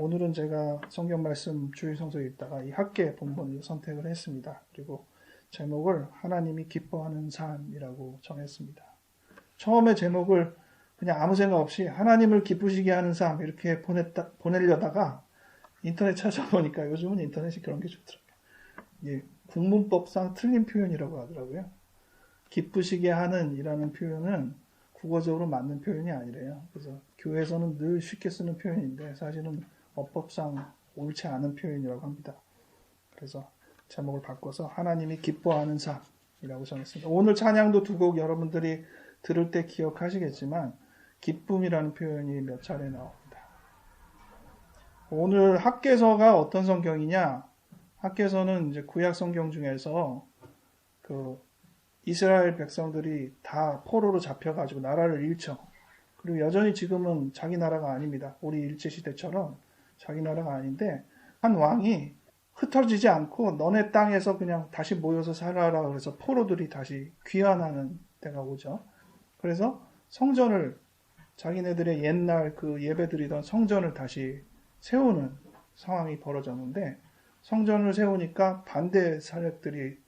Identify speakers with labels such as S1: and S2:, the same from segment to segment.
S1: 오늘은 제가 성경 말씀 주일 성서에 있다가 이 학계 본문을 선택을 했습니다. 그리고 제목을 하나님이 기뻐하는 삶이라고 정했습니다. 처음에 제목을 그냥 아무 생각 없이 하나님을 기쁘시게 하는 삶 이렇게 보냈다, 보내려다가 인터넷 찾아보니까 요즘은 인터넷이 그런 게 좋더라고요. 예, 국문법상 틀린 표현이라고 하더라고요. 기쁘시게 하는 이라는 표현은 국어적으로 맞는 표현이 아니래요. 그래서 교회에서는 늘 쉽게 쓰는 표현인데 사실은 어법상 옳지 않은 표현이라고 합니다. 그래서 제목을 바꿔서 하나님이 기뻐하는 삶이라고 정했습니다. 오늘 찬양도 두 곡 여러분들이 들을 때 기억하시겠지만 기쁨이라는 표현이 몇 차례 나옵니다. 오늘 학계서가 어떤 성경이냐? 학계서는 이제 구약 성경 중에서 그 이스라엘 백성들이 다 포로로 잡혀가지고 나라를 잃죠. 그리고 여전히 지금은 자기 나라가 아닙니다. 우리 일제시대처럼 자기 나라가 아닌데 한 왕이 흩어지지 않고 너네 땅에서 그냥 다시 모여서 살아라 그래서 포로들이 다시 귀환하는 때가 오죠. 그래서 성전을 자기네들의 옛날 그 예배드리던 성전을 다시 세우는 상황이 벌어졌는데 성전을 세우니까 반대 사력들이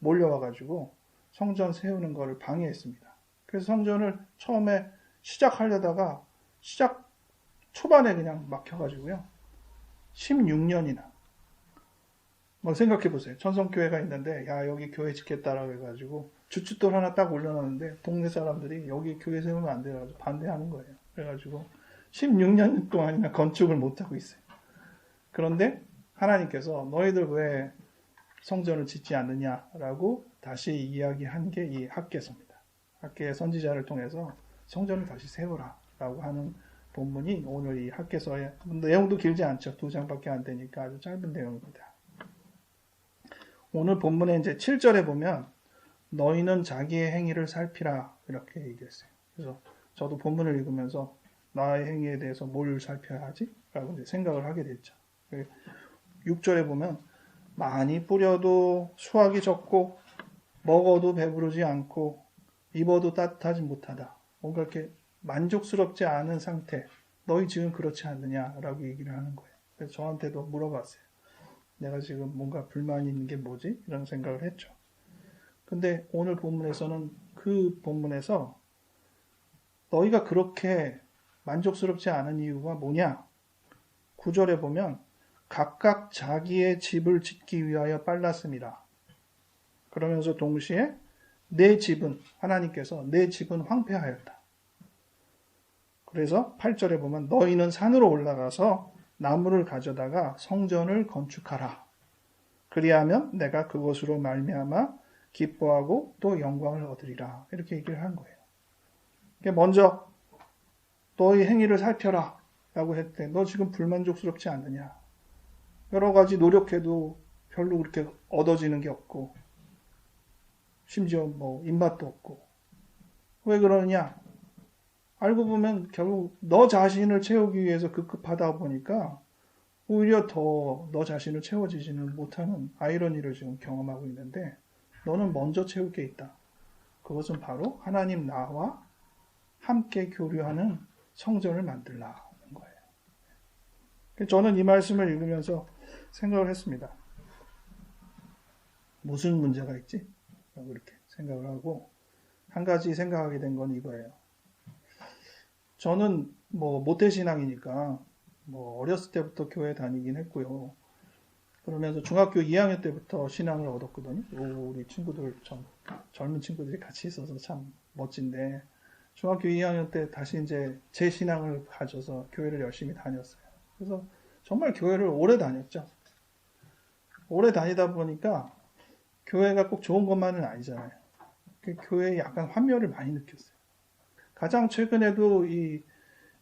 S1: 몰려와 가지고 성전 세우는 것을 방해했습니다. 그래서 성전을 처음에 시작하려다가 시작 초반에 그냥 막혀 가지고요. 16년이나. 뭐 생각해 보세요. 천성교회가 있는데, 야, 여기 교회 짓겠다라고 해가지고, 주춧돌 하나 딱 올려놨는데, 동네 사람들이 여기 교회 세우면 안 돼가지고 반대하는 거예요. 그래가지고, 16년 동안이나 건축을 못하고 있어요. 그런데 하나님께서 너희들 왜 성전을 짓지 않느냐라고 다시 이야기한 게 이 학계서입니다. 학계의 선지자를 통해서 성전을 다시 세우라라고 하는 본문이 오늘 이 학계서의 내용도 길지 않죠. 두 장밖에 안 되니까 아주 짧은 내용입니다. 오늘 본문에 이제 7절에 보면 너희는 자기의 행위를 살피라 이렇게 얘기했어요. 그래서 저도 본문을 읽으면서 나의 행위에 대해서 뭘 살펴야 하지? 라고 이제 생각을 하게 됐죠. 6절에 보면 많이 뿌려도 수확이 적고 먹어도 배부르지 않고 입어도 따뜻하지 못하다. 뭔가 이렇게 만족스럽지 않은 상태. 너희 지금 그렇지 않느냐라고 얘기를 하는 거예요. 그래서 저한테도 물어봤어요. 내가 지금 뭔가 불만이 있는 게 뭐지? 이런 생각을 했죠. 근데 오늘 본문에서는 그 본문에서 너희가 그렇게 만족스럽지 않은 이유가 뭐냐? 구절에 보면 각각 자기의 집을 짓기 위하여 빨랐습니다. 그러면서 동시에 내 집은 하나님께서 내 집은 황폐하였다. 그래서 8절에 보면 너희는 산으로 올라가서 나무를 가져다가 성전을 건축하라. 그리하면 내가 그것으로 말미암아 기뻐하고 또 영광을 얻으리라. 이렇게 얘기를 한 거예요. 먼저 너희 행위를 살펴라. 라고 했대. 너 지금 불만족스럽지 않느냐? 여러 가지 노력해도 별로 그렇게 얻어지는 게 없고, 심지어 뭐 입맛도 없고. 왜 그러느냐? 알고 보면 결국 너 자신을 채우기 위해서 급급하다 보니까 오히려 더 너 자신을 채워지지는 못하는 아이러니를 지금 경험하고 있는데 너는 먼저 채울 게 있다. 그것은 바로 하나님 나와 함께 교류하는 성전을 만들라는 거예요. 저는 이 말씀을 읽으면서 생각을 했습니다. 무슨 문제가 있지? 이렇게 생각을 하고 한 가지 생각하게 된 건 이거예요. 저는 뭐 모태 신앙이니까 뭐 어렸을 때부터 교회 다니긴 했고요. 그러면서 중학교 2학년 때부터 신앙을 얻었거든요. 우리 친구들 참 젊은 친구들이 같이 있어서 참 멋진데 중학교 2학년 때 다시 이제 제 신앙을 가져서 교회를 열심히 다녔어요. 그래서 정말 교회를 오래 다녔죠. 오래 다니다 보니까 교회가 꼭 좋은 것만은 아니잖아요. 그 교회에 약간 환멸을 많이 느꼈어요. 가장 최근에도 이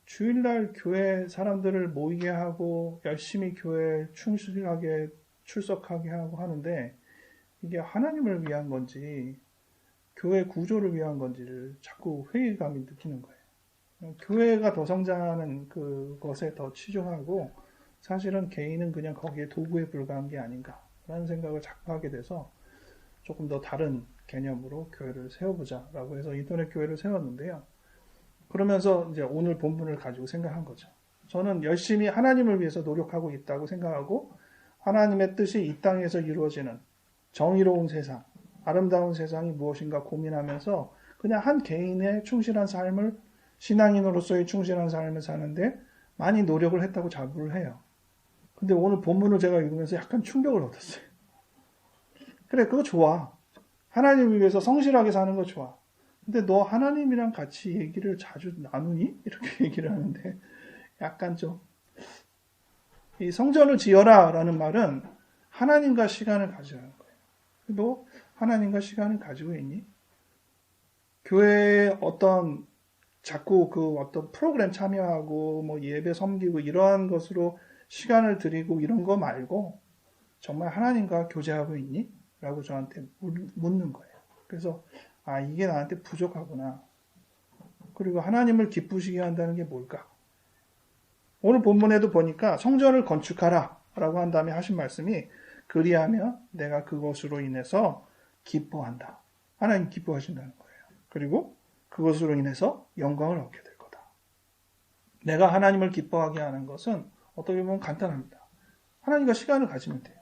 S1: 주일날 교회 사람들을 모이게 하고 열심히 교회 충실하게 출석하게 하고 하는데 이게 하나님을 위한 건지 교회 구조를 위한 건지를 자꾸 회의감이 느끼는 거예요. 교회가 더 성장하는 그것에 더 치중하고 사실은 개인은 그냥 거기에 도구에 불과한 게 아닌가라는 생각을 자꾸 하게 돼서 조금 더 다른 개념으로 교회를 세워보자라고 해서 인터넷 교회를 세웠는데요. 그러면서 이제 오늘 본문을 가지고 생각한 거죠. 저는 열심히 하나님을 위해서 노력하고 있다고 생각하고 하나님의 뜻이 이 땅에서 이루어지는 정의로운 세상, 아름다운 세상이 무엇인가 고민하면서 그냥 한 개인의 충실한 삶을 신앙인으로서의 충실한 삶을 사는데 많이 노력을 했다고 자부를 해요. 근데 오늘 본문을 제가 읽으면서 약간 충격을 얻었어요. 그래, 그거 좋아. 하나님을 위해서 성실하게 사는 거 좋아. 근데 너 하나님이랑 같이 얘기를 자주 나누니? 이렇게 얘기를 하는데 약간 좀 이 성전을 지어라 라는 말은 하나님과 시간을 가져라는 거예요. 너 하나님과 시간을 가지고 있니? 교회에 어떤 자꾸 그 어떤 프로그램 참여하고 뭐 예배 섬기고 이러한 것으로 시간을 드리고 이런 거 말고 정말 하나님과 교제하고 있니? 라고 저한테 묻는 거예요. 그래서 아 이게 나한테 부족하구나. 그리고 하나님을 기쁘시게 한다는 게 뭘까? 오늘 본문에도 보니까 성전을 건축하라 라고 한 다음에 하신 말씀이 그리하면 내가 그것으로 인해서 기뻐한다. 하나님 기뻐하신다는 거예요. 그리고 그것으로 인해서 영광을 얻게 될 거다. 내가 하나님을 기뻐하게 하는 것은 어떻게 보면 간단합니다. 하나님과 시간을 가지면 돼요.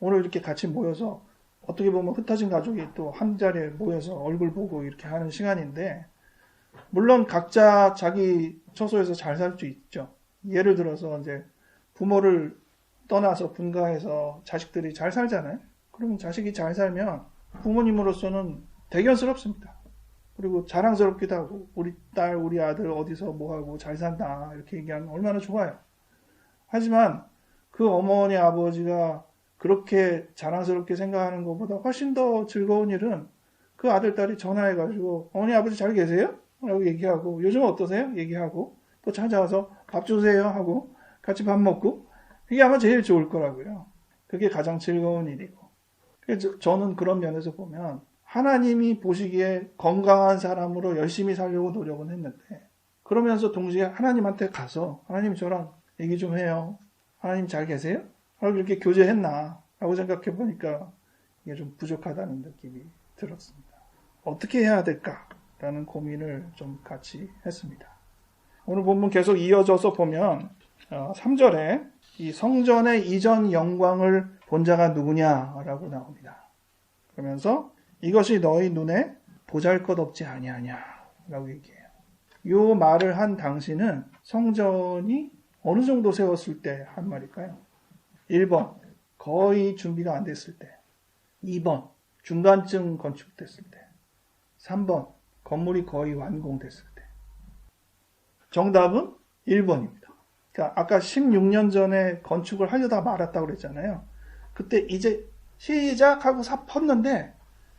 S1: 오늘 이렇게 같이 모여서 어떻게 보면 흩어진 가족이 또 한 자리에 모여서 얼굴 보고 이렇게 하는 시간인데 물론 각자 자기 처소에서 잘 살 수 있죠. 예를 들어서 이제 부모를 떠나서 분가해서 자식들이 잘 살잖아요. 그러면 자식이 잘 살면 부모님으로서는 대견스럽습니다. 그리고 자랑스럽기도 하고 우리 딸, 우리 아들 어디서 뭐 하고 잘 산다 이렇게 얘기하면 얼마나 좋아요. 하지만 그 어머니 아버지가 그렇게 자랑스럽게 생각하는 것보다 훨씬 더 즐거운 일은 그 아들 딸이 전화해가지고 어머니 아버지 잘 계세요? 라고 얘기하고 요즘 어떠세요? 얘기하고 또 찾아와서 밥 주세요 하고 같이 밥 먹고 그게 아마 제일 좋을 거라고요. 그게 가장 즐거운 일이고. 그래서 저는 그런 면에서 보면 하나님이 보시기에 건강한 사람으로 열심히 살려고 노력은 했는데 그러면서 동시에 하나님한테 가서 하나님 저랑 얘기 좀 해요. 하나님 잘 계세요? 하고 이렇게 교제했나? 라고 생각해 보니까 이게 좀 부족하다는 느낌이 들었습니다. 어떻게 해야 될까? 라는 고민을 좀 같이 했습니다. 오늘 본문 계속 이어져서 보면 3절에 어, 이 성전의 이전 영광을 본 자가 누구냐라고 나옵니다. 그러면서 이것이 너희 눈에 보잘 것 없지 아니하냐라고 얘기해요. 이 말을 한 당시는 성전이 어느 정도 세웠을 때 한 말일까요? 1번. 거의 준비가 안 됐을 때. 2번. 중간쯤 건축됐을 때. 3번. 건물이 거의 완공됐을 때. 정답은 1번입니다. 그러니까 아까 16년 전에 건축을 하려다 말았다고 그랬잖아요. 그때 이제 시작하고 사 펐는데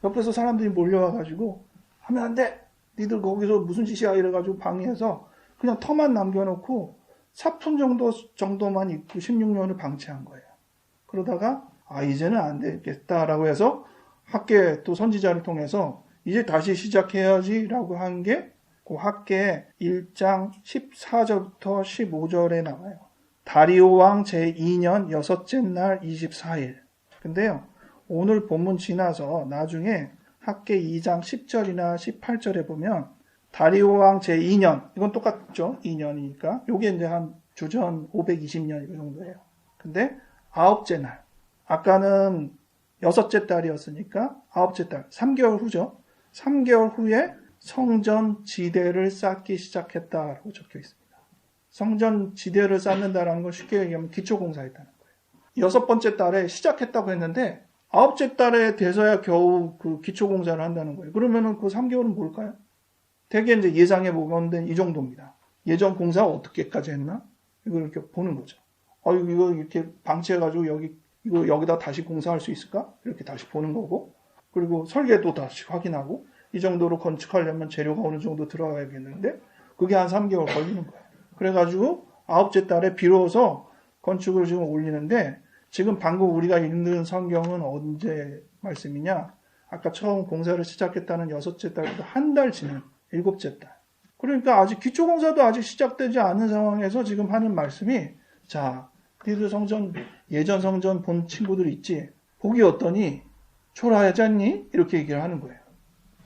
S1: 옆에서 사람들이 몰려와가지고 하면 안 돼. 니들 거기서 무슨 짓이야? 이래가지고 방해해서 그냥 터만 남겨놓고 사푼 정도 정도만 입고 16년을 방치한 거예요. 그러다가 아 이제는 안 되겠다라고 해서 학계 또 선지자를 통해서 이제 다시 시작해야지라고 한 게 그 학계 1장 14절부터 15절에 나와요. 다리오 왕 제2년 여섯째 날 24일. 근데요. 오늘 본문 지나서 나중에 학계 2장 10절이나 18절에 보면 다리오 왕 제2년 이건 똑같죠 2년이니까 요게 이제 한 주전 520년 이 정도예요. 근데 아홉째 날 아까는 여섯째 달이었으니까 아홉째 달 3개월 후죠. 3개월 후에 성전 지대를 쌓기 시작했다라고 적혀 있습니다. 성전 지대를 쌓는다라는 건 쉽게 얘기하면 기초공사했다는 거예요. 여섯 번째 달에 시작했다고 했는데 아홉째 달에 돼서야 겨우 그 기초공사를 한다는 거예요. 그러면은 그 3개월은 뭘까요? 대개 이제 예상해 보건데 이 정도입니다. 예전 공사 어떻게까지 했나? 이걸 이렇게 보는 거죠. 아, 이거 이렇게 방치해가지고 여기, 이거 여기다 다시 공사할 수 있을까? 이렇게 다시 보는 거고. 그리고 설계도 다시 확인하고, 이 정도로 건축하려면 재료가 어느 정도 들어가야겠는데, 그게 한 3개월 걸리는 거예요. 그래가지고, 아홉째 달에 비로소 건축을 지금 올리는데, 지금 방금 우리가 읽는 성경은 언제 말씀이냐? 아까 처음 공사를 시작했다는 여섯째 달부터 한 달 지난 일곱째 달. 그러니까 아직 기초공사도 아직 시작되지 않은 상황에서 지금 하는 말씀이 자, 니들 성전 예전 성전 본 친구들 있지? 보기 어떠니? 초라하지 않니? 이렇게 얘기를 하는 거예요.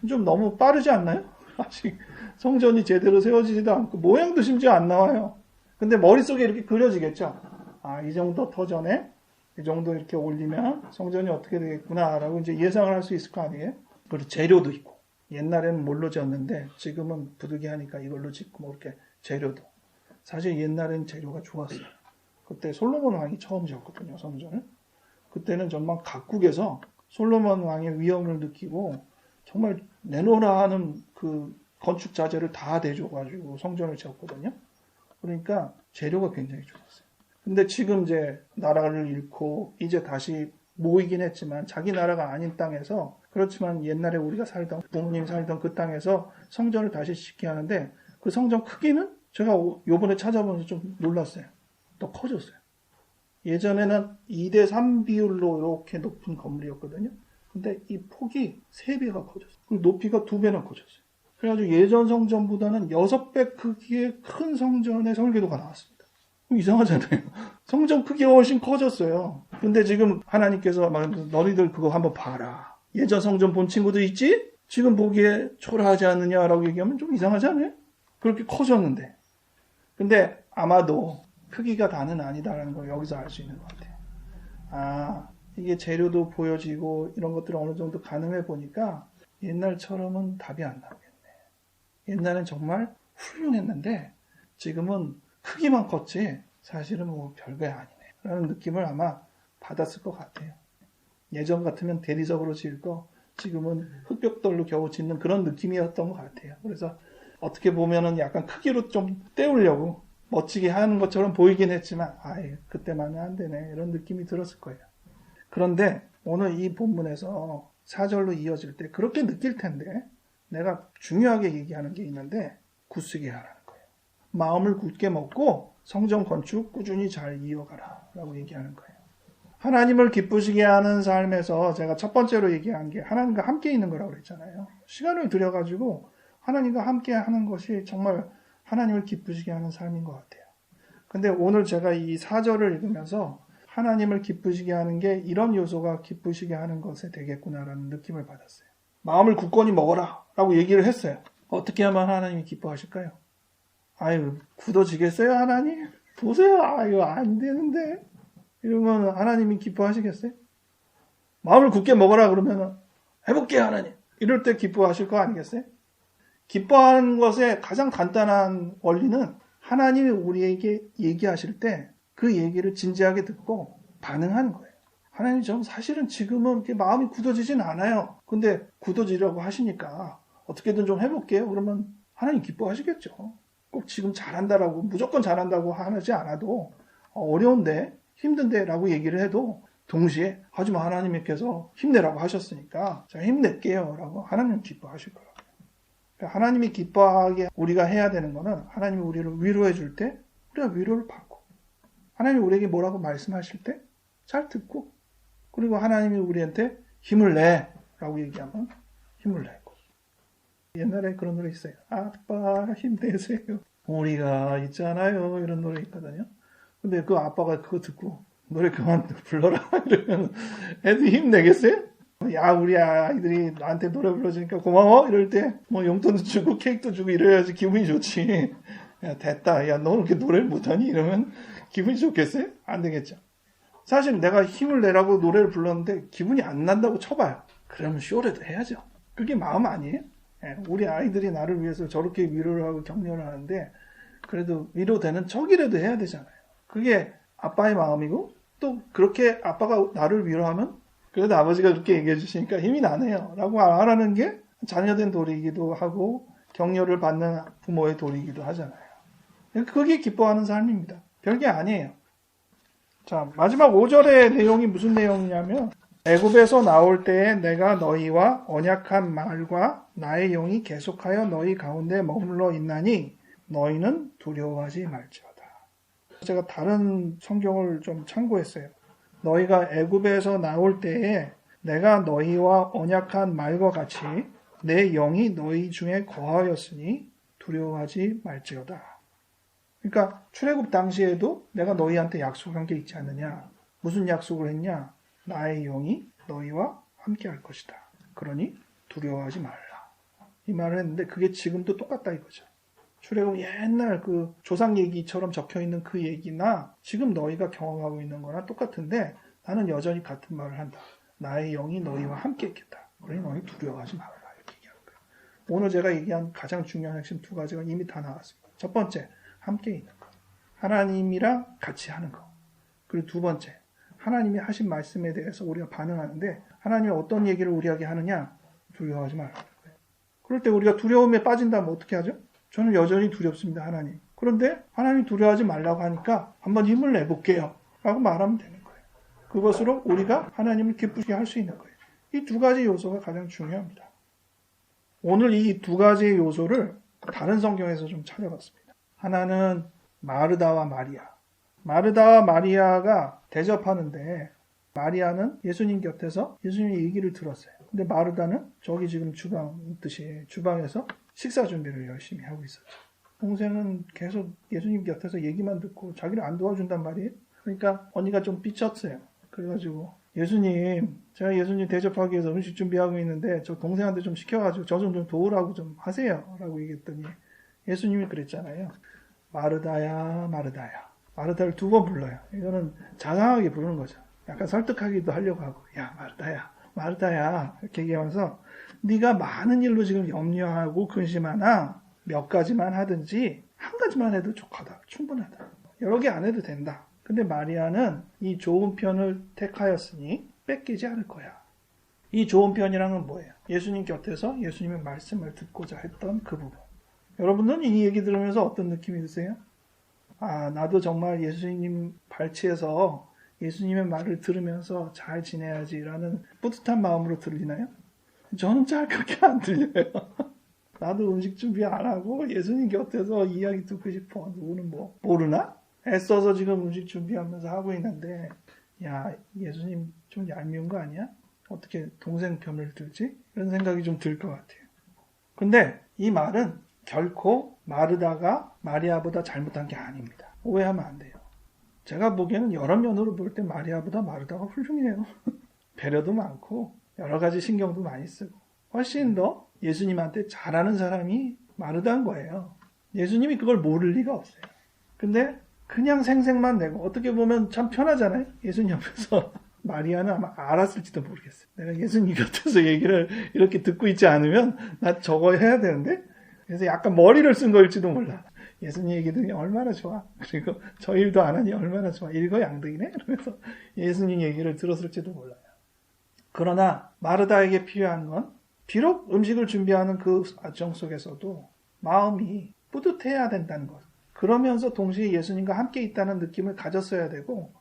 S1: 좀 너무 빠르지 않나요? 아직 성전이 제대로 세워지지도 않고 모양도 심지어 안 나와요. 근데 머릿속에 이렇게 그려지겠죠. 아, 이 정도 터전에 이 정도 이렇게 올리면 성전이 어떻게 되겠구나라고 이제 예상을 할 수 있을 거 아니에요? 그리고 재료도 있고. 옛날에는 뭘로 지었는데 지금은 부득이하니까 이걸로 짓고 뭐 이렇게 재료도. 사실 옛날엔 재료가 좋았어요. 그때 솔로몬 왕이 처음 지었거든요, 성전을. 그때는 정말 각국에서 솔로몬 왕의 위엄을 느끼고 정말 내놓으라 하는 그 건축 자재를 다 대줘가지고 성전을 지었거든요. 그러니까 재료가 굉장히 좋았어요. 근데 지금 이제 나라를 잃고 이제 다시 모이긴 했지만 자기 나라가 아닌 땅에서 그렇지만 옛날에 우리가 살던 부모님 살던 그 땅에서 성전을 다시 짓게 하는데 그 성전 크기는 제가 오- 요번에 찾아보면서 좀 놀랐어요. 더 커졌어요. 예전에는 2대 3 비율로 이렇게 높은 건물이었거든요. 근데 이 폭이 3배가 커졌어요. 그리고 높이가 2배나 커졌어요. 그래가지고 예전 성전보다는 6배 크기의 큰 성전의 설계도가 나왔습니다. 이상하잖아요. 성전 크기가 훨씬 커졌어요. 근데 지금 하나님께서 막 너희들 그거 한번 봐라. 예전 성전 본 친구도 있지? 지금 보기에 초라하지 않느냐라고 얘기하면 좀 이상하지 않아요? 그렇게 커졌는데. 근데 아마도 크기가 다는 아니다라는 걸 여기서 알 수 있는 것 같아요. 아, 이게 재료도 보여지고 이런 것들을 어느 정도 가늠해 보니까 옛날처럼은 답이 안 나오겠네. 옛날엔 정말 훌륭했는데 지금은 크기만 컸지 사실은 뭐 별거 아니네. 라는 느낌을 아마 받았을 것 같아요. 예전 같으면 대리석으로 거 지금은 흑벽돌로 겨우 짓는 그런 느낌이었던 것 같아요. 그래서 어떻게 보면은 약간 크기로 좀 때우려고 멋지게 하는 것처럼 보이긴 했지만 아예 그때만은 안 되네 이런 느낌이 들었을 거예요. 그런데 오늘 이 본문에서 4절로 이어질 때 그렇게 느낄 텐데 내가 중요하게 얘기하는 게 있는데 굳세게 거예요. 마음을 굳게 먹고 성전 건축 꾸준히 잘 이어가라 라고 얘기하는 거예요. 하나님을 기쁘시게 하는 삶에서 제가 첫 번째로 얘기한 게 하나님과 함께 있는 거라고 그랬잖아요. 시간을 들여가지고 하나님과 함께 하는 것이 정말 하나님을 기쁘시게 하는 삶인 것 같아요. 근데 오늘 제가 이 4절을 읽으면서 하나님을 기쁘시게 하는 게 이런 요소가 기쁘시게 하는 것에 되겠구나라는 느낌을 받았어요. 마음을 굳건히 먹어라 라고 얘기를 했어요. 어떻게 하면 하나님이 기뻐하실까요? 아유, 굳어지겠어요, 하나님? 보세요. 아유, 안 되는데. 이러면 하나님이 기뻐하시겠어요? 마음을 굳게 먹어라 그러면 해볼게요, 하나님. 이럴 때 기뻐하실 거 아니겠어요? 기뻐하는 것의 가장 간단한 원리는 하나님이 우리에게 얘기하실 때 그 얘기를 진지하게 듣고 반응하는 거예요. 하나님 좀 사실은 지금은 이렇게 마음이 굳어지진 않아요. 근데 굳어지려고 하시니까 어떻게든 좀 해볼게요. 그러면 하나님 기뻐하시겠죠. 꼭 지금 잘한다라고 무조건 잘한다고 하지 않아도 어려운데 힘든데라고 얘기를 해도 동시에 하지만 하나님께서 힘내라고 하셨으니까 제가 힘낼게요라고 하나님 기뻐하실 거예요. 그러니까 하나님이 기뻐하게 우리가 해야 되는 거는 하나님이 우리를 위로해 줄 때 우리가 위로를 받고 하나님이 우리에게 뭐라고 말씀하실 때 잘 듣고 그리고 하나님이 우리한테 힘을 내라고 얘기하면 힘을 내고 옛날에 그런 노래 있어요. 아빠 힘내세요. 우리가 있잖아요. 이런 노래 있거든요. 근데 그 아빠가 그거 듣고 노래 그만 불러라 이러면 애들 힘내겠어요? 야 우리 아이들이 나한테 노래 불러주니까 고마워 이럴 때 뭐 용돈도 주고 케이크도 주고 이래야지 기분이 좋지 야 됐다 야너 이렇게 노래를 못하니 이러면 기분이 좋겠어요? 안 되겠죠 사실 내가 힘을 내라고 노래를 불렀는데 기분이 안 난다고 쳐봐요 그러면 쇼라도 해야죠 그게 마음 아니에요? 예, 우리 아이들이 나를 위해서 저렇게 위로를 하고 격려를 하는데 그래도 위로되는 척이라도 해야 되잖아요 그게 아빠의 마음이고 또 그렇게 아빠가 나를 위로하면 그래도 아버지가 그렇게 얘기해 주시니까 힘이 나네요. 라고 말하는 게 자녀된 도리이기도 하고 격려를 받는 부모의 도리이기도 하잖아요. 그게 기뻐하는 삶입니다. 별게 아니에요. 자, 마지막 5절의 내용이 무슨 내용이냐면 애굽에서 나올 때에 내가 너희와 언약한 말과 나의 영이 계속하여 너희 가운데 머물러 있나니 너희는 두려워하지 말지어다. 제가 다른 성경을 좀 참고했어요. 너희가 애굽에서 나올 때에 내가 너희와 언약한 말과 같이 내 영이 너희 중에 거하였으니 두려워하지 말지어다. 그러니까 출애굽 당시에도 내가 너희한테 약속한 게 있지 않느냐? 무슨 약속을 했냐? 나의 영이 너희와 함께 할 것이다. 그러니 두려워하지 말라. 이 말을 했는데 그게 지금도 똑같다 이거죠. 출애굽 옛날 그 조상 얘기처럼 적혀 있는 그 얘기나 지금 너희가 경험하고 있는 거나 똑같은데 나는 여전히 같은 말을 한다. 나의 영이 너희와 함께 있겠다. 그러니 너희 두려워하지 말아라. 이렇게 얘기하는 거예요. 오늘 제가 얘기한 가장 중요한 핵심 두 가지가 이미 다 나왔습니다. 첫 번째, 함께 있는 거. 하나님이랑 같이 하는 거. 그리고 두 번째, 하나님이 하신 말씀에 대해서 우리가 반응하는데 하나님이 어떤 얘기를 우리에게 하느냐? 두려워하지 거예요. 그럴 때 우리가 두려움에 빠진다면 어떻게 하죠? 저는 여전히 두렵습니다, 하나님. 그런데 하나님 두려워하지 말라고 하니까 한번 힘을 내볼게요. 라고 말하면 되는 거예요. 그것으로 우리가 하나님을 기쁘게 할 수 있는 거예요. 이 두 가지 요소가 가장 중요합니다. 오늘 이 두 가지의 요소를 다른 성경에서 좀 찾아봤습니다. 하나는 마르다와 마리아. 마르다와 마리아가 대접하는데 마리아는 예수님 곁에서 예수님의 얘기를 들었어요. 근데 마르다는 저기 지금 주방 있듯이 주방에서 식사 준비를 열심히 하고 있었죠. 동생은 계속 예수님 곁에서 얘기만 듣고 자기를 안 도와준단 말이에요. 그러니까 언니가 좀 삐쳤어요. 그래가지고 예수님, 제가 예수님 대접하기 위해서 음식 준비하고 있는데 저 동생한테 좀 시켜가지고 저 좀 좀 도우라고 좀 하세요. 라고 얘기했더니 예수님이 그랬잖아요. 마르다야, 마르다야. 마르다를 두 번 불러요. 이거는 자상하게 부르는 거죠. 약간 설득하기도 하려고 하고, 야, 마르다야, 마르다야. 이렇게 얘기하면서 네가 많은 일로 지금 염려하고 근심하나 몇 가지만 하든지 한 가지만 해도 좋하다. 충분하다. 여러 개 안 해도 된다. 근데 마리아는 이 좋은 편을 택하였으니 뺏기지 않을 거야. 이 좋은 편이랑은 뭐예요? 예수님 곁에서 예수님의 말씀을 듣고자 했던 그 부분. 여러분은 이 얘기 들으면서 어떤 느낌이 드세요? 아, 나도 정말 예수님 발치에서 예수님의 말을 들으면서 잘 지내야지라는 뿌듯한 마음으로 들리나요? 저는 잘 그렇게 안 들려요. 나도 음식 준비 안 하고 예수님 곁에서 이야기 듣고 싶어. 누구는 뭐 모르나? 애써서 지금 음식 준비하면서 하고 있는데 야 예수님 좀 얄미운 거 아니야? 어떻게 동생 편을 들지? 이런 생각이 좀 들 것 같아요. 근데 이 말은 결코 마르다가 마리아보다 잘못한 게 아닙니다. 오해하면 안 돼요. 제가 보기에는 여러 면으로 볼 때 마리아보다 마르다가 훌륭해요. 배려도 많고 여러 가지 신경도 많이 쓰고 훨씬 더 예수님한테 잘하는 사람이 마르다인 거예요. 예수님이 그걸 모를 리가 없어요. 근데 그냥 생색만 내고 어떻게 보면 참 편하잖아요. 예수님 옆에서 마리아는 아마 알았을지도 모르겠어요. 내가 예수님 곁에서 얘기를 이렇게 듣고 있지 않으면 나 저거 해야 되는데 그래서 약간 머리를 쓴 거일지도 몰라. 예수님 얘기 들으니 얼마나 좋아. 그리고 저 일도 안 하니 얼마나 좋아. 일거 양득이네. 그러면서 예수님 얘기를 들었을지도 몰라요. 그러나 마르다에게 필요한 건 비록 음식을 준비하는 그 과정 속에서도 마음이 뿌듯해야 된다는 것. 그러면서 동시에 예수님과 함께 있다는 느낌을 가졌어야 되고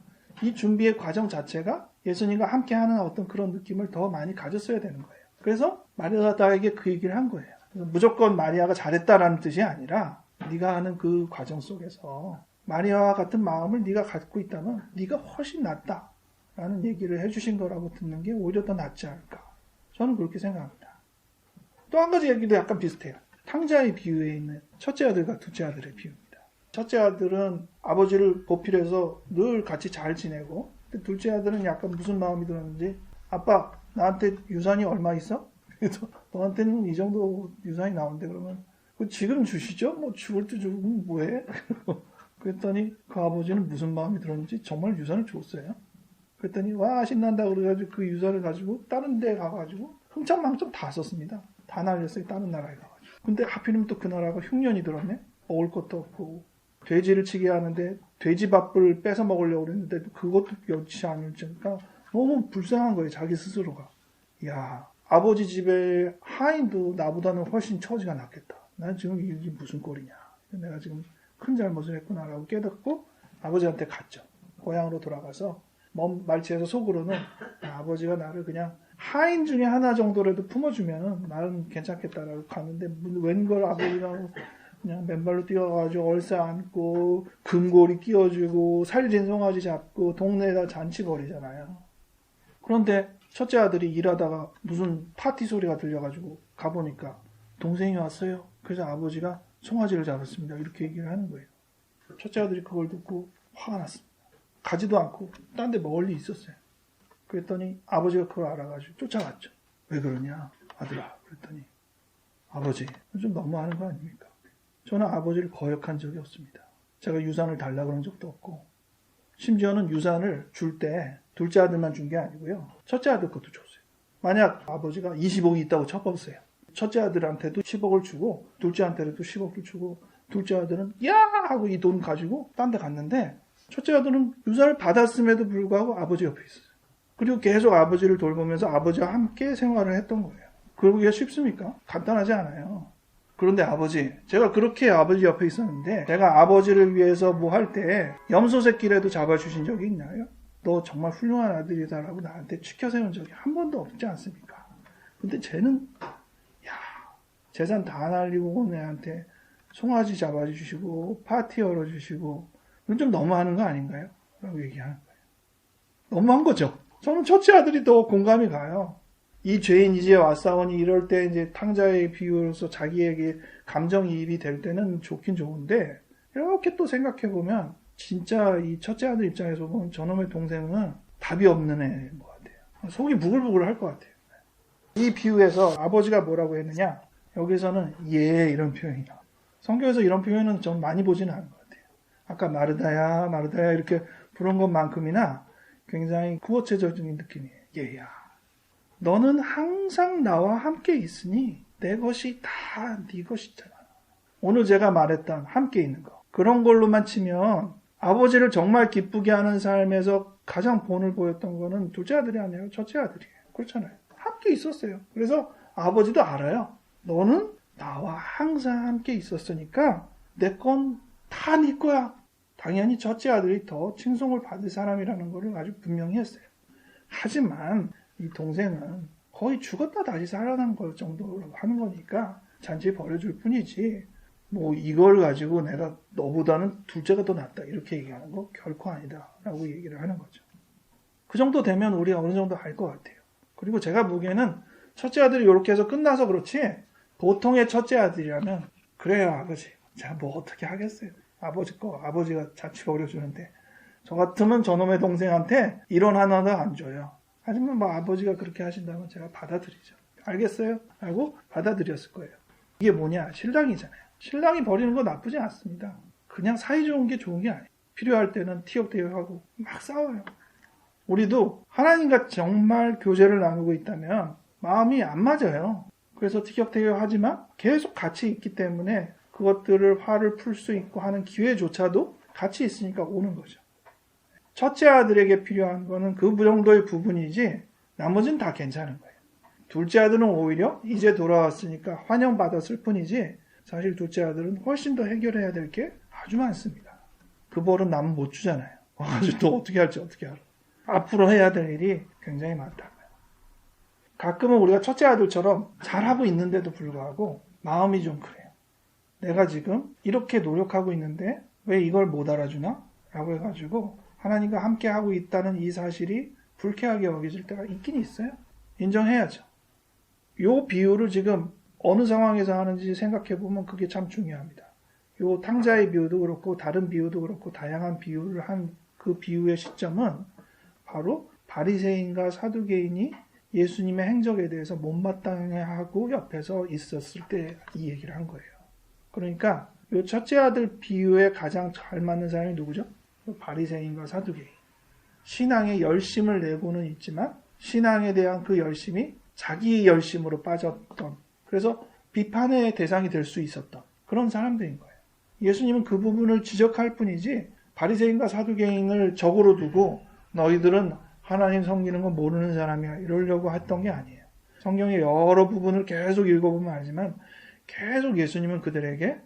S1: 이 준비의 과정 자체가 예수님과 함께 하는 어떤 그런 느낌을 더 많이 가졌어야 되는 거예요. 그래서 마리아다에게 그 얘기를 한 거예요. 무조건 마리아가 잘했다라는 뜻이 아니라 네가 하는 그 과정 속에서 마리아와 같은 마음을 네가 갖고 있다면 네가 훨씬 낫다 라는 얘기를 해주신 거라고 듣는 게 오히려 더 낫지 않을까. 저는 그렇게 생각합니다. 또 한 가지 얘기도 약간 비슷해요. 탕자의 비유에 있는 첫째 아들과 둘째 아들의 비유입니다. 첫째 아들은 아버지를 보필해서 늘 같이 잘 지내고 둘째 아들은 약간 무슨 마음이 들었는지 아빠 나한테 유산이 얼마 있어? 그래서 너한테는 이 정도 유산이 나오는데 그러면 지금 주시죠? 뭐 죽을 때 주고 뭐해? 그랬더니 그 아버지는 무슨 마음이 들었는지 정말 유산을 줬어요. 그랬더니 와 신난다 그래가지고 그 유산을 가지고 다른 데 가가지고 흥청망청 다 썼습니다. 다 날렸어요. 다른 나라에 가가지고. 근데 하필이면 또 그 나라가 흉년이 들었네. 먹을 것도 없고 돼지를 치게 하는데 돼지 밥을 뺏어 먹으려고 그랬는데 그것도 여지 않을지니까 너무 불쌍한 거예요. 자기 스스로가. 야 아버지 집에 하인도 나보다는 훨씬 처지가 낫겠다. 난 지금 이게 무슨 꼴이냐. 내가 지금 큰 잘못을 했구나라고 깨닫고 아버지한테 갔죠. 고향으로 돌아가서 먼 말치에서 속으로는 아버지가 나를 그냥 하인 중에 하나 정도라도 품어주면 나는 괜찮겠다라고 가는데 웬걸 아버지가 그냥 맨발로 뛰어가지고 얼싸 안고 금고리 끼워주고 살진 송아지 잡고 동네에다 잔치 벌이잖아요. 그런데 첫째 아들이 일하다가 무슨 파티 소리가 들려가지고 가보니까 동생이 왔어요. 그래서 아버지가 송아지를 잡았습니다. 이렇게 얘기를 하는 거예요. 첫째 아들이 그걸 듣고 화가 났습니다. 가지도 않고 딴 데 멀리 있었어요. 그랬더니 아버지가 그걸 알아가지고 쫓아갔죠. 왜 그러냐 아들아 그랬더니 아버지 좀 너무하는 거 아닙니까? 저는 아버지를 거역한 적이 없습니다. 제가 유산을 달라 그런 적도 없고 심지어는 유산을 줄 때 둘째 아들만 준 게 아니고요. 첫째 아들 것도 줬어요. 만약 아버지가 20억이 있다고 쳐보세요. 첫째 아들한테도 10억을 주고 둘째한테도 10억을 주고 둘째 아들은 야 하고 이 돈 가지고 딴 데 갔는데 첫째 아들은 유산을 받았음에도 불구하고 아버지 옆에 있어요. 그리고 계속 아버지를 돌보면서 아버지와 함께 생활을 했던 거예요. 그러기가 쉽습니까? 간단하지 않아요. 그런데 아버지, 제가 그렇게 아버지 옆에 있었는데, 제가 아버지를 위해서 뭐 할 때, 염소 새끼라도 잡아주신 적이 있나요? 너 정말 훌륭한 아들이다라고 나한테 치켜 세운 적이 한 번도 없지 않습니까? 근데 쟤는, 야, 재산 다 날리고 내한테 송아지 잡아주시고, 파티 열어주시고, 이건 좀 너무하는 거 아닌가요? 라고 얘기하는 거예요. 너무한 거죠. 저는 첫째 아들이 더 공감이 가요. 이 죄인 이제 왔사오니 이럴 때 이제 탕자의 비유로서 자기에게 감정이입이 될 때는 좋긴 좋은데 이렇게 또 생각해 보면 진짜 이 첫째 아들 입장에서 보면 저놈의 동생은 답이 없는 애인 것 같아요. 속이 부글부글 할 것 같아요. 이 비유에서 아버지가 뭐라고 했느냐? 여기서는 예 이런 표현이야. 성경에서 이런 표현은 좀 많이 보지는 않은 것 같아요. 아까 마르다야 마르다야 이렇게 부른 것만큼이나 굉장히 구어체적인 느낌이에요. 얘야. 너는 항상 나와 함께 있으니 내 것이 다 네 것이잖아. 오늘 제가 말했던 함께 있는 거. 그런 걸로만 치면 아버지를 정말 기쁘게 하는 삶에서 가장 본을 보였던 거는 둘째 아들이 아니라 첫째 아들이에요. 그렇잖아요. 함께 있었어요. 그래서 아버지도 알아요. 너는 나와 항상 함께 있었으니까 내 건 다 네 거야. 당연히 첫째 아들이 더 칭송을 받을 사람이라는 것을 아주 분명히 했어요. 하지만 이 동생은 거의 죽었다 다시 살아난 걸 정도로 하는 거니까 잔치 버려줄 뿐이지 뭐 이걸 가지고 내가 너보다는 둘째가 더 낫다 이렇게 얘기하는 거 결코 아니다 라고 얘기를 하는 거죠. 그 정도 되면 우리가 어느 정도 알 것 같아요. 그리고 제가 보기에는 첫째 아들이 이렇게 해서 끝나서 그렇지 보통의 첫째 아들이라면 그래요 아버지. 제가 뭐 어떻게 하겠어요? 아버지 거 아버지가 잔치 버려주는데. 저 같으면 저놈의 동생한테 이런 하나도 안 줘요. 하지만 뭐 아버지가 그렇게 하신다면 제가 받아들이죠. 알겠어요? 하고 받아들였을 거예요. 이게 뭐냐? 신랑이잖아요. 신랑이 버리는 거 나쁘지 않습니다. 그냥 사이 좋은 게 좋은 게 아니에요. 필요할 때는 티격태격하고 막 싸워요. 우리도 하나님과 정말 교제를 나누고 있다면 마음이 안 맞아요. 그래서 티격태격하지만 계속 같이 있기 때문에 그것들을 화를 풀 수 있고 하는 기회조차도 같이 있으니까 오는 거죠. 첫째 아들에게 필요한 거는 그 정도의 부분이지 나머지는 다 괜찮은 거예요. 둘째 아들은 오히려 이제 돌아왔으니까 환영받았을 뿐이지 사실 둘째 아들은 훨씬 더 해결해야 될 게 아주 많습니다. 그 벌은 남은 못 주잖아요. 아주 또 어떻게 할지 어떻게 알아. 앞으로 해야 될 일이 굉장히 많다. 가끔은 우리가 첫째 아들처럼 잘하고 있는데도 불구하고 마음이 좀 그래요. 내가 지금 이렇게 노력하고 있는데 왜 이걸 못 알아주나? 라고 해가지고 하나님과 함께 하고 있다는 이 사실이 불쾌하게 여겨질 때가 있긴 있어요. 인정해야죠. 요 비유를 지금 어느 상황에서 하는지 생각해 보면 그게 참 중요합니다. 요 탕자의 비유도 그렇고 다른 비유도 그렇고 다양한 비유를 한 그 비유의 시점은 바로 바리새인과 사두개인이 예수님의 행적에 대해서 못마땅해하고 옆에서 있었을 때 이 얘기를 한 거예요. 그러니까 이 첫째 아들 비유에 가장 잘 맞는 사람이 누구죠? 바리새인과 사두개인. 신앙에 열심을 내고는 있지만 신앙에 대한 그 열심이 자기 열심으로 빠졌던 그래서 비판의 대상이 될 수 있었던 그런 사람들인 거예요. 예수님은 그 부분을 지적할 뿐이지 바리새인과 사두개인을 적으로 두고 너희들은 하나님 섬기는 건 모르는 사람이야 이러려고 했던 게 아니에요. 성경의 여러 부분을 계속 읽어보면 알지만 계속 예수님은 그들에게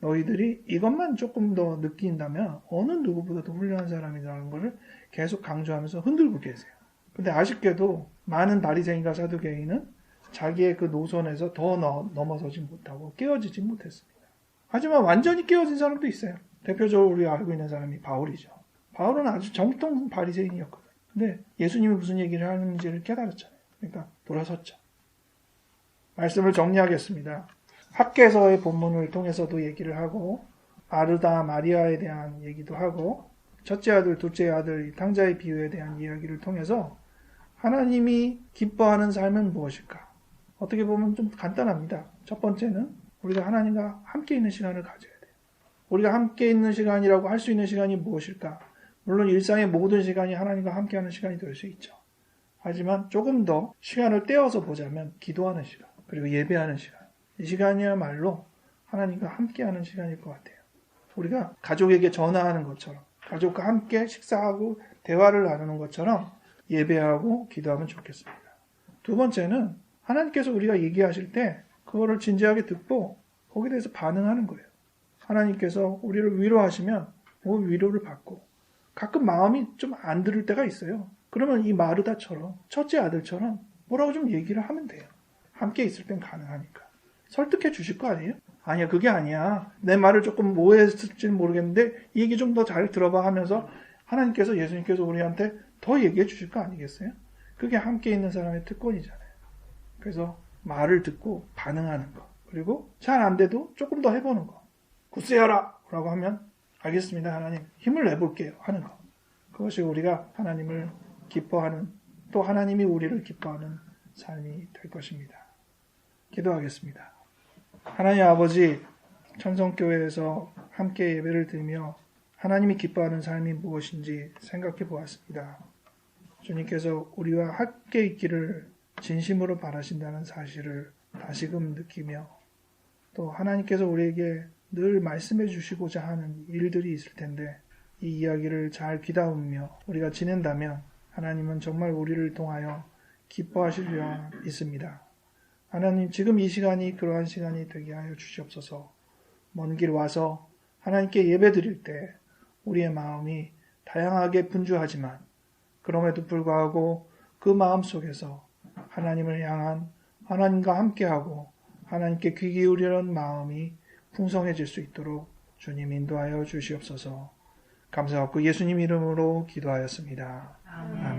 S1: 너희들이 이것만 조금 더 느낀다면 어느 누구보다도 훌륭한 사람이라는 것을 계속 강조하면서 흔들고 계세요. 근데 아쉽게도 많은 바리새인과 사두개인은 자기의 그 노선에서 더 넘어서지 못하고 깨어지지 못했습니다. 하지만 완전히 깨어진 사람도 있어요. 대표적으로 우리가 알고 있는 사람이 바울이죠. 바울은 아주 정통 바리새인이었거든요. 근데 예수님이 무슨 얘기를 하는지를 깨달았잖아요. 그러니까 돌아섰죠. 말씀을 정리하겠습니다. 학계서의 본문을 통해서도 얘기를 하고 아르다 마리아에 대한 얘기도 하고 첫째 아들, 둘째 아들, 탕자의 비유에 대한 이야기를 통해서 하나님이 기뻐하는 삶은 무엇일까? 어떻게 보면 좀 간단합니다. 첫 번째는 우리가 하나님과 함께 있는 시간을 가져야 돼요. 우리가 함께 있는 시간이라고 할 수 있는 시간이 무엇일까? 물론 일상의 모든 시간이 하나님과 함께하는 시간이 될 수 있죠. 하지만 조금 더 시간을 떼어서 보자면 기도하는 시간, 그리고 예배하는 시간. 이 시간이야말로 하나님과 함께하는 시간일 것 같아요. 우리가 가족에게 전화하는 것처럼, 가족과 함께 식사하고 대화를 나누는 것처럼 예배하고 기도하면 좋겠습니다. 두 번째는 하나님께서 우리가 얘기하실 때 그거를 진지하게 듣고 거기에 대해서 반응하는 거예요. 하나님께서 우리를 위로하시면 그 위로를 받고 가끔 마음이 좀 안 들을 때가 있어요. 그러면 이 마르다처럼 첫째 아들처럼 뭐라고 좀 얘기를 하면 돼요. 함께 있을 땐 가능하니까. 설득해 주실 거 아니에요? 아니야, 그게 아니야. 내 말을 조금 오해했을지는 모르겠는데 이 얘기 좀 더 잘 들어봐 하면서 하나님께서 예수님께서 우리한테 더 얘기해 주실 거 아니겠어요? 그게 함께 있는 사람의 특권이잖아요. 그래서 말을 듣고 반응하는 거. 그리고 잘 안 돼도 조금 더 해보는 거. 굳세어라! 라고 하면 알겠습니다, 하나님. 힘을 내볼게요. 하는 거. 그것이 우리가 하나님을 기뻐하는, 또 하나님이 우리를 기뻐하는 삶이 될 것입니다. 기도하겠습니다. 하나님 아버지, 천성교회에서 함께 예배를 드리며 하나님이 기뻐하는 삶이 무엇인지 생각해 보았습니다. 주님께서 우리와 함께 있기를 진심으로 바라신다는 사실을 다시금 느끼며 또 하나님께서 우리에게 늘 말씀해 주시고자 하는 일들이 있을 텐데 이 이야기를 잘 귀다우며 우리가 지낸다면 하나님은 정말 우리를 통하여 기뻐하실 려 있습니다. 하나님 지금 이 시간이 그러한 시간이 되게 하여 주시옵소서. 먼 길 와서 하나님께 예배 드릴 때 우리의 마음이 다양하게 분주하지만 그럼에도 불구하고 그 마음 속에서 하나님을 향한 하나님과 함께하고 하나님께 귀 기울이는 마음이 풍성해질 수 있도록 주님 인도하여 주시옵소서. 감사하고 예수님 이름으로 기도하였습니다. 아멘.